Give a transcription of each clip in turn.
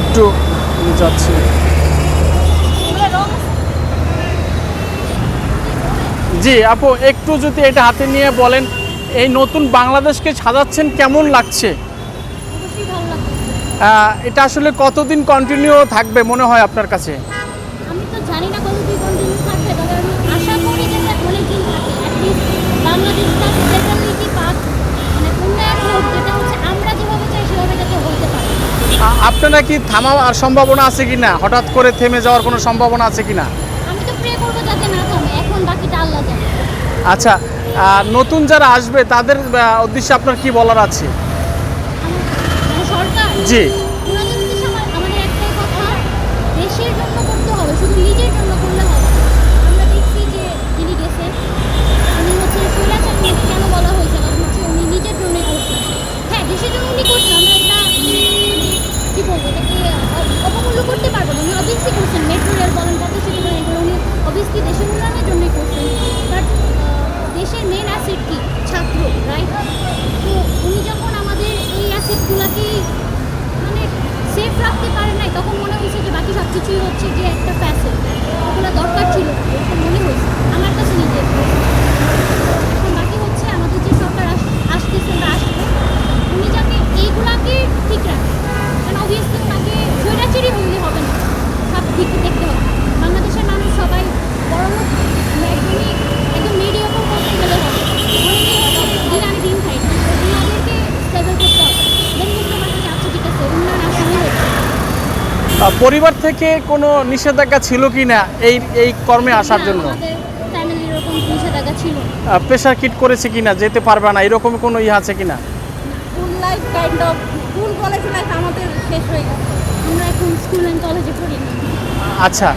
একটু যাচ্ছি। জি আপু একটু যদি এটা হাতে নিয়ে বলেন এই নতুন বাংলাদেশকে সাজাচ্ছেন কেমন লাগছে? এটা আসলে কতদিন কন্টিনিউ থাকবে মনে হয় আপনার কাছে? আমি তো জানি না আপনারা নাকি? থামা আর সম্ভাবনা আছে কি না হঠাৎ করে থেমে যাওয়ার কোনো সম্ভাবনা আছে কি না আচ্ছা নতুন যারা আসবে তাদের উদ্দেশ্যে আপনার কি বলার আছে? জি। পরিবার থেকে কোনো নিষেধাজ্ঞা ছিল কি না এই এই কর্মে আসার জন্য? প্রেশার কিট করেছে কি না যেতে পারবে না এরকম কোনো ইয়ে আছে কি না? আচ্ছা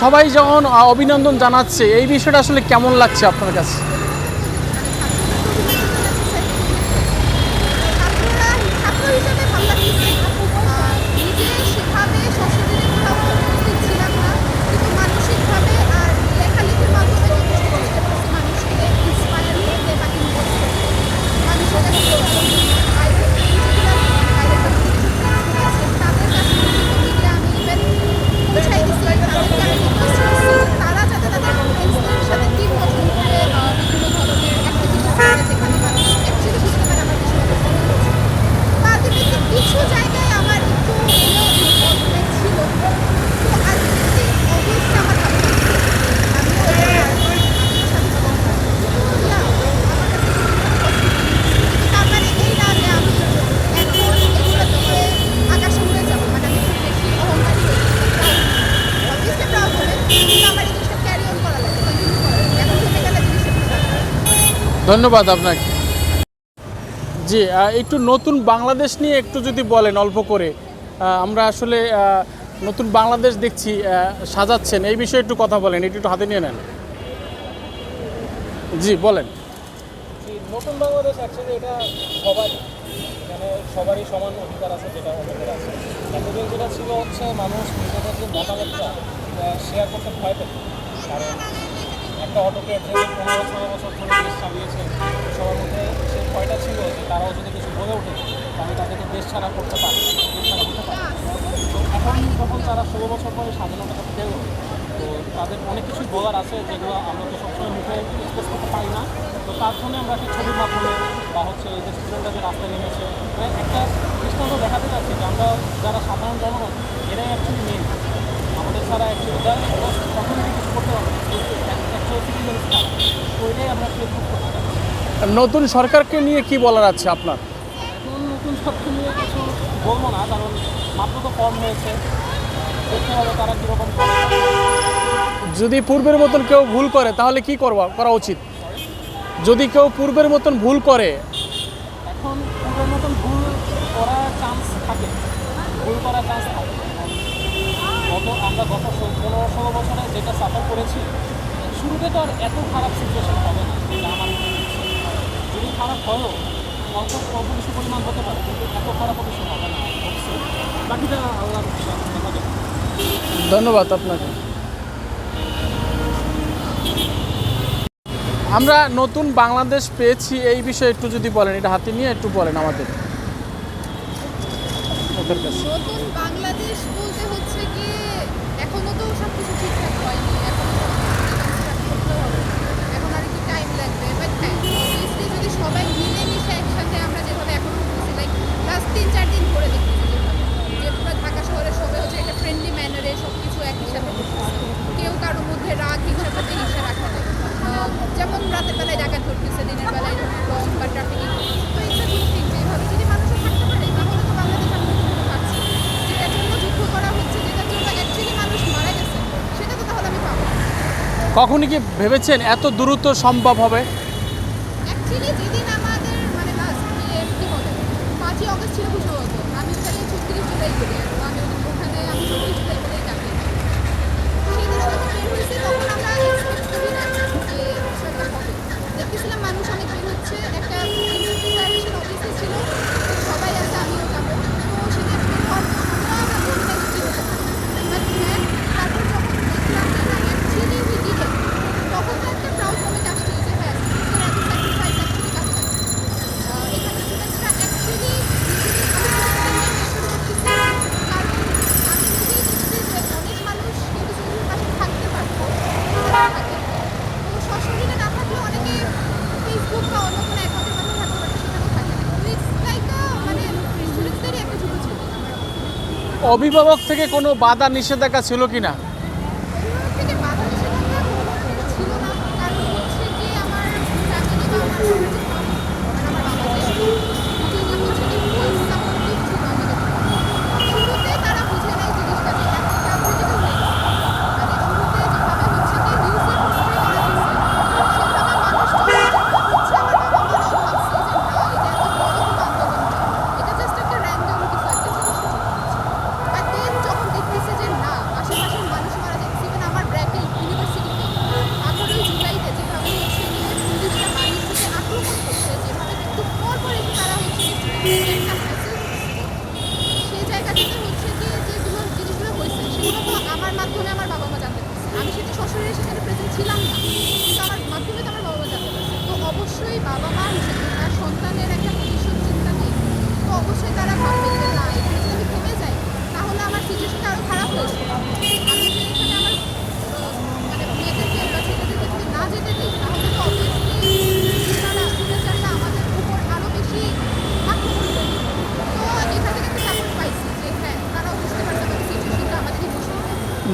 সবাই যখন অভিনন্দন জানাচ্ছে এই বিষয়টা আসলে কেমন লাগছে আপনার কাছে? ধন্যবাদ আপনাকে। জি একটু নতুন বাংলাদেশ নিয়ে একটু যদি বলেন অল্প করে আমরা আসলে নতুন বাংলাদেশ দেখছি সাজাচ্ছেন এই বিষয়ে একটু কথা বলেন এটি একটু হাতে নিয়ে নেন। জি বলেন। নতুন বাংলাদেশ অ্যাকচুয়ালি এটা সবারই মানে সবারই সমান অধিকার আছে যেটা আমাদের আছে। এতদিন যেটা ছিল হচ্ছে মানুষ নিজেদের যে মতামতটা শেয়ার করতে ভয় পেত। কারণ একটা অটোকে ট্রেনে পনেরো ষোলো বছর ধরে দেশ চালিয়েছে সবার মধ্যে সে ভয়টা ছিল যে তারাও যদি কিছু বলে ওঠে, তাহলে তাদেরকে দেশ ছাড়া করতে পারি, দেশ এখন যখন তারা ষোলো বছর পরে স্বাধীনতা পেল, তো তাদের অনেক কিছু বলার আছে যেগুলো আমরা তো সবসময় মুখে এক্সপ্রেস করতে পারি না। তো তার জন্য আমরা একটা ছবির মাধ্যমে বা হচ্ছে যে স্টুডেন্টরা যে রাস্তায় নেমেছে মানে একটা দৃষ্টান্ত দেখাতে চাচ্ছি যে আমরা যারা সাধারণ জনগণ, এরাই অ্যাকচুয়ালি মেন তারা নতুন সরকারকে নিয়ে কি বলার আছে আপনার? নতুন সরকার নিয়ে কিছু বলব না কারণ মাত্র তো কম হয়েছে। দেখতে হবে তারা কীরকম যদি পূর্বের মতন কেউ ভুল করে তাহলে কি করবা করা উচিত? যদি কেউ পূর্বের মতন ভুল করে এখন পূর্বের মতন ভুল করার চান্স থাকে। ভুল করার চান্স থাকে। মতো আমরা গত পনেরো ষোলো বছরে যেটা সাফার করেছি শুরুতে তো আর এত খারাপ সিচুয়েশন হবে না যেটা আমার যদি খারাপ হয়ও অল্প অল্প কিছু পরিমাণ হতে পারে কিন্তু এত খারাপ কিছু হবে না বাকিটা আল্লাহর ধন্যবাদ। আপনাকে। আমরা নতুন বাংলাদেশ পেয়েছি এই বিষয়ে একটু যদি বলেন এটা হাতে নিয়ে একটু বলেন আমাদের। কাছে কখনই কি ভেবেছেন এত দ্রুত সম্ভব হবে? অভিভাবক থেকে কোনো বাধা নিষেধাজ্ঞা ছিল কি না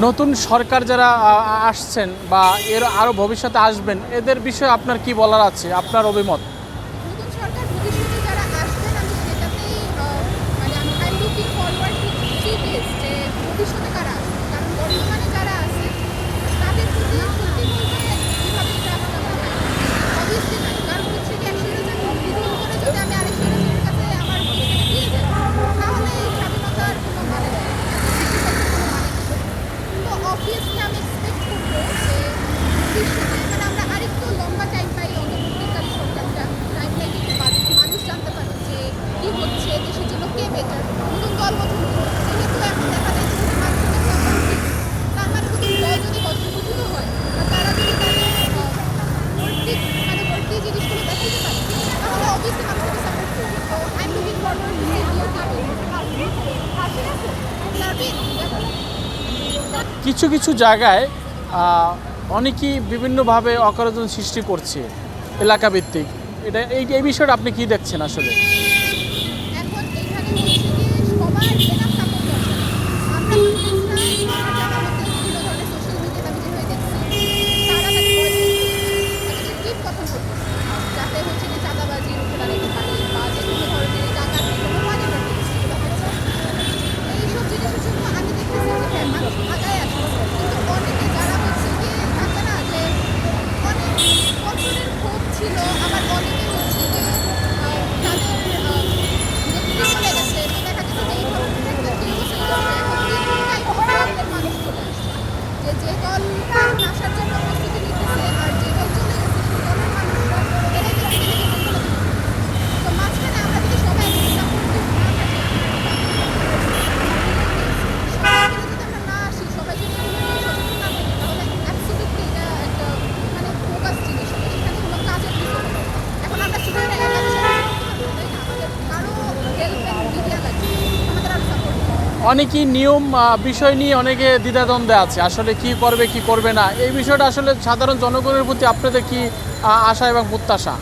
নতুন সরকার যারা আসছেন বা এর আরও ভবিষ্যতে আসবেন, এদের বিষয়ে আপনার কি বলার আছে? আপনার অভিমত? কিছু কিছু জায়গায় অনেকেই বিভিন্নভাবে অকারজন সৃষ্টি করছে এলাকাভিত্তিক। এটা এই বিষয়টা আপনি কি দেখছেন আসলে? অনেকেই নিয়ম বিষয় নিয়ে অনেকে দ্বিধাদ্বন্দ্বে আছে। আসলে কি করবে কি করবে না? এই বিষয়টা আসলে সাধারণ জনগণের প্রতি আপনাদের কি আশা এবং প্রত্যাশা?